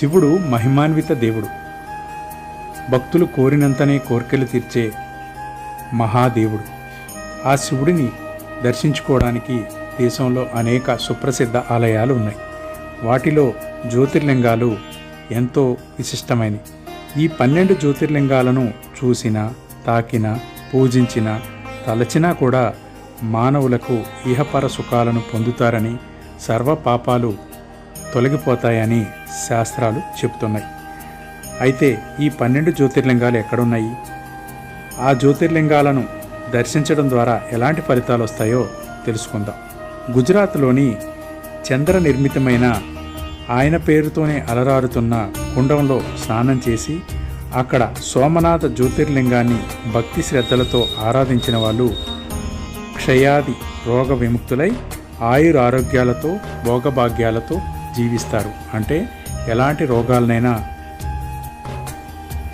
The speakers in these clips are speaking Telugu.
శివుడు మహిమాన్విత దేవుడు. భక్తులు కోరినంతనే కోరికలు తీర్చే మహాదేవుడు. ఆ శివుడిని దర్శించుకోవడానికి దేశంలో అనేక సుప్రసిద్ధ ఆలయాలు ఉన్నాయి. వాటిలో జ్యోతిర్లింగాలు ఎంతో విశిష్టమైనవి. ఈ పన్నెండు జ్యోతిర్లింగాలను చూసినా తాకిన పూజించిన తలచినా కూడా మానవులకు ఇహపర సుఖాలను పొందుతారని సర్వ పాపాలు తొలగిపోతాయని శాస్త్రాలు చెబుతున్నాయి. అయితే ఈ పన్నెండు జ్యోతిర్లింగాలు ఎక్కడున్నాయి? ఆ జ్యోతిర్లింగాలను దర్శించడం ద్వారా ఎలాంటి ఫలితాలు వస్తాయో తెలుసుకుందాం. గుజరాత్లోని చంద్ర నిర్మితమైన ఆయన పేరుతోనే అలరారుతున్న కుండంలో స్నానం చేసి అక్కడ సోమనాథ జ్యోతిర్లింగాన్ని భక్తి శ్రద్ధలతో ఆరాధించిన వాళ్ళు క్షయాది రోగ విముక్తులై ఆయుర ఆరోగ్యాలతో భోగభాగ్యాలతో జీవిస్తారు. అంటే ఎలాంటి రోగాలనైనా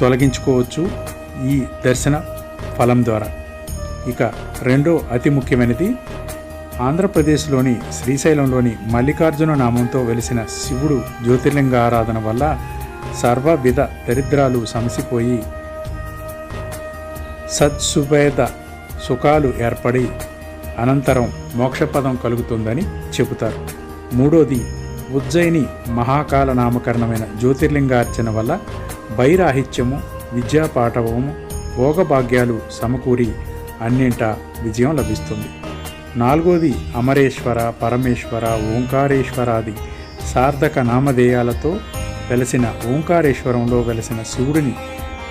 తొలగించుకోవచ్చు ఈ దర్శన ఫలం ద్వారా. ఇక రెండో అతి ముఖ్యమైనది ఆంధ్రప్రదేశ్లోని శ్రీశైలంలోని మల్లికార్జున నామంతో వెలిసిన శివుడు జ్యోతిర్లింగ ఆరాధన వల్ల సర్వవిధ దరిద్రాలు సమసిపోయి సత్సుభేద సుఖాలు ఏర్పడి అనంతరం మోక్షపదం కలుగుతుందని చెబుతారు. మూడోది ఉజ్జయిని మహాకాల నామకరణమైన జ్యోతిర్లింగార్చన వల్ల బైరాహిత్యము విద్యాపాఠవము భోగభాగ్యాలు సమకూరి అన్నింటా విజయం లభిస్తుంది. నాలుగోది అమరేశ్వర పరమేశ్వర ఓంకారేశ్వరాది సార్థక నామధేయాలతో వెలసిన ఓంకారేశ్వరంలో వెలసిన శివుడిని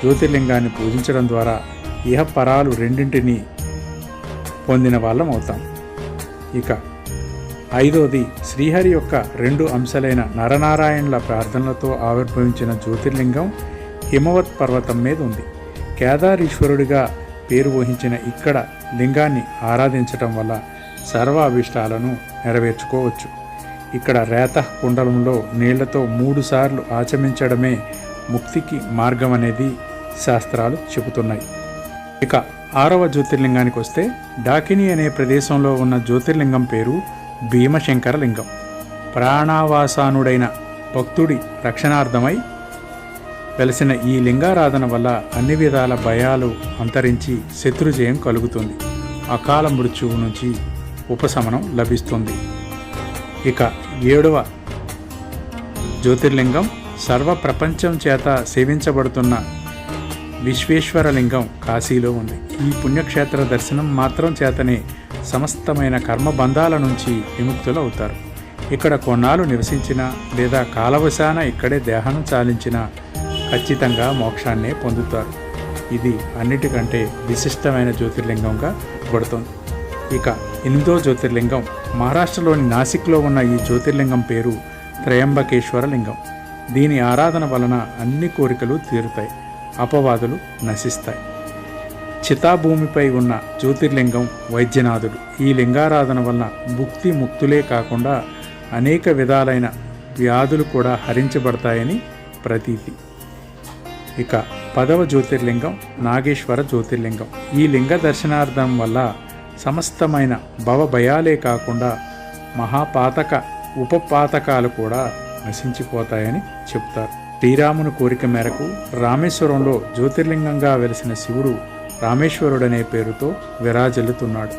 జ్యోతిర్లింగాన్ని పూజించడం ద్వారా ఇహపరాలు రెండింటినీ పొందిన వాళ్ళం అవుతాం ఇక ఐదోది శ్రీహరి యొక్క రెండు అంశాలైన నరనారాయణుల ప్రార్థనలతో ఆవిర్భవించిన జ్యోతిర్లింగం హిమవత్ పర్వతం మీద ఉంది. కేదారీశ్వరుడిగా పేరు వహించిన ఇక్కడ లింగాన్ని ఆరాధించటం వల్ల సర్వ అభిష్టాలను నెరవేర్చుకోవచ్చు. ఇక్కడ రేత కుండలంలో నీళ్ళతో మూడుసార్లు ఆచమించడమే ముక్తికి మార్గం అనేది శాస్త్రాలు చెబుతున్నాయి. ఇక ఆరవ జ్యోతిర్లింగానికి వస్తే డాకిని అనే ప్రదేశంలో ఉన్న జ్యోతిర్లింగం పేరు భీమశంకర లింగం ప్రాణావాసానుడైన భక్తుడి రక్షణార్థమై వెలసిన ఈ లింగారాధన వల్ల అన్ని విధాల భయాలు అంతరించి శత్రుజయం కలుగుతుంది. అకాల మృత్యువు నుంచి ఉపశమనం లభిస్తుంది. ఇక ఏడవ జ్యోతిర్లింగం. సర్వ ప్రపంచం చేత సేవించబడుతున్న విశ్వేశ్వరలింగం కాశీలో ఉంది. ఈ పుణ్యక్షేత్ర దర్శనం మాత్రం చేతనే సమస్తమైన కర్మబంధాల నుంచి విముక్తులు అవుతారు ఇక్కడ కొన్నాళ్ళు నివసించిన లేదా కాలవశాన ఇక్కడే దేహం చాలించిన ఖచ్చితంగా మోక్షాన్నే పొందుతారు. ఇది అన్నిటికంటే విశిష్టమైన జ్యోతిర్లింగంగా పడుతుంది. ఇక ఎనిమిదో జ్యోతిర్లింగం మహారాష్ట్రలోని నాసిక్లో ఉన్న ఈ జ్యోతిర్లింగం పేరు త్రయంబకేశ్వర లింగం. దీని ఆరాధన వలన అన్ని కోరికలు తీరుతాయి అపవాదులు నశిస్తాయి. చితాభూమిపై ఉన్న జ్యోతిర్లింగం వైద్యనాథుడు. ఈ లింగారాధన వలన భుక్తి ముక్తులే కాకుండా అనేక విధాలైన వ్యాధులు కూడా హరించబడతాయని ప్రతీతి. ఇక పదవ జ్యోతిర్లింగం నాగేశ్వర జ్యోతిర్లింగం. ఈ లింగ దర్శనార్థం వల్ల సమస్తమైన భవభయాలే కాకుండా మహాపాతక ఉపపాతకాలు కూడా నశించిపోతాయని చెప్తారు. శ్రీరాముని కోరిక మేరకు రామేశ్వరంలో జ్యోతిర్లింగంగా వెలిసిన శివుడు రామేశ్వరుడనే పేరుతో విరాజిల్లుతున్నాడు.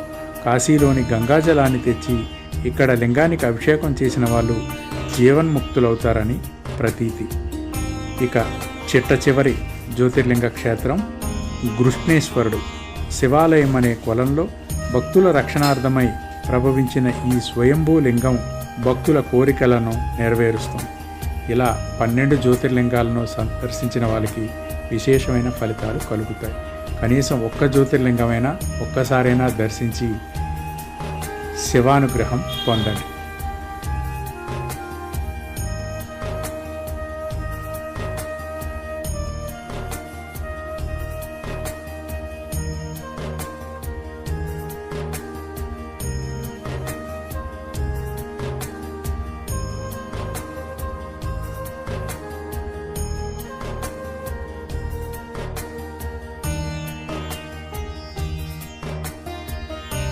కాశీలోని గంగాజలాన్ని తెచ్చి ఇక్కడ లింగానికి అభిషేకం చేసిన వాళ్ళు జీవన్ముక్తులవుతారని ప్రతీతి. ఇక చిట్ట చివరి జ్యోతిర్లింగ క్షేత్రం గృష్ణేశ్వరుడు శివాలయం అనే కొలంలో భక్తుల రక్షణార్థమై ప్రభవించిన ఈ స్వయంభూ లింగం భక్తుల కోరికలను నెరవేరుస్తుంది. ఇలా పన్నెండు జ్యోతిర్లింగాలను సందర్శించిన వాళ్ళకి విశేషమైన ఫలితాలు కలుగుతాయి. కనీసం ఒక్క జ్యోతిర్లింగమైనా ఒక్కసారైనా దర్శించి శివానుగ్రహం పొందండి.